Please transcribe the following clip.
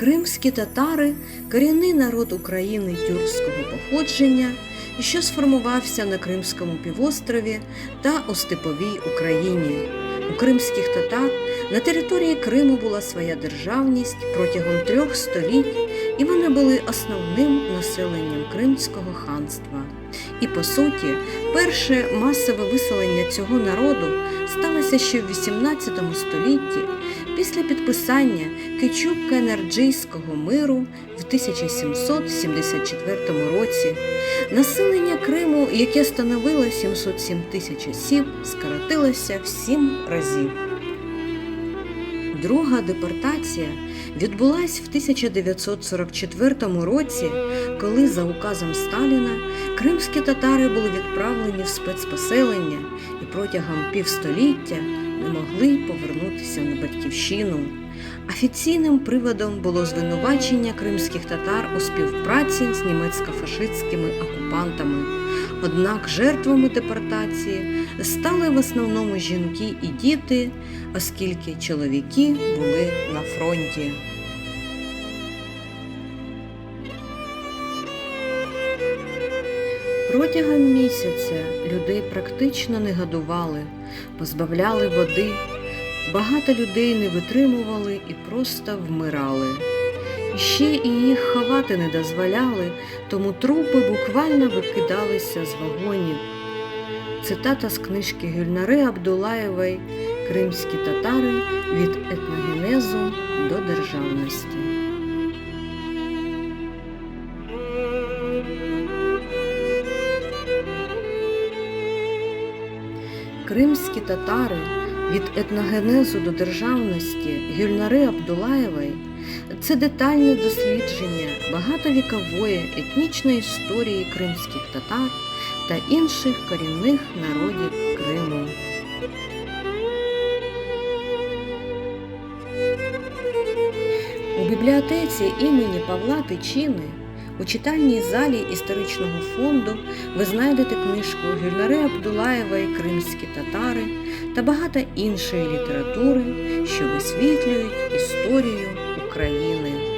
Кримські татари корінний народ України тюркського походження, що сформувався на Кримському півострові та у степовій Україні. У кримських татар на території Криму була своя державність протягом трьох століть, і вони були основним населенням Кримського ханства. І по суті, перше масове виселення цього народу сталося ще в XVIII столітті після підписання Кичук-Енерджийського миру в 1774 році. Населення Криму, яке становило 707 тисяч осіб, скоротилося в сім разів. Друга депортація відбулась в 1944 році, коли за указом Сталіна кримські татари були відправлені в спецпоселення і протягом півстоліття не могли повернутися на батьківщину. Офіційним приводом було звинувачення кримських татар у співпраці з німецько-фашистськими окупантами. Однак жертвами депортації стали в основному жінки і діти, оскільки чоловіки були на фронті. Протягом місяця людей практично не годували, позбавляли води. Багато людей не витримували і просто вмирали. Ще і їх ховати не дозволяли, тому трупи буквально викидалися з вагонів. Цитата з книжки Гюльнари Абдулаєвої Кримські татари від етногенезу до державності. Кримські татари від етногенезу до державності Гюльнари Абдулаєвої це детальне дослідження багатовікової етнічної історії кримських татар та інших корінних народів Криму. У бібліотеці імені Павла Тичини у читальній залі історичного фонду ви знайдете книжку Гюльнари Абдулаєвої Кримські татари та багато іншої літератури, що висвітлюють історію України.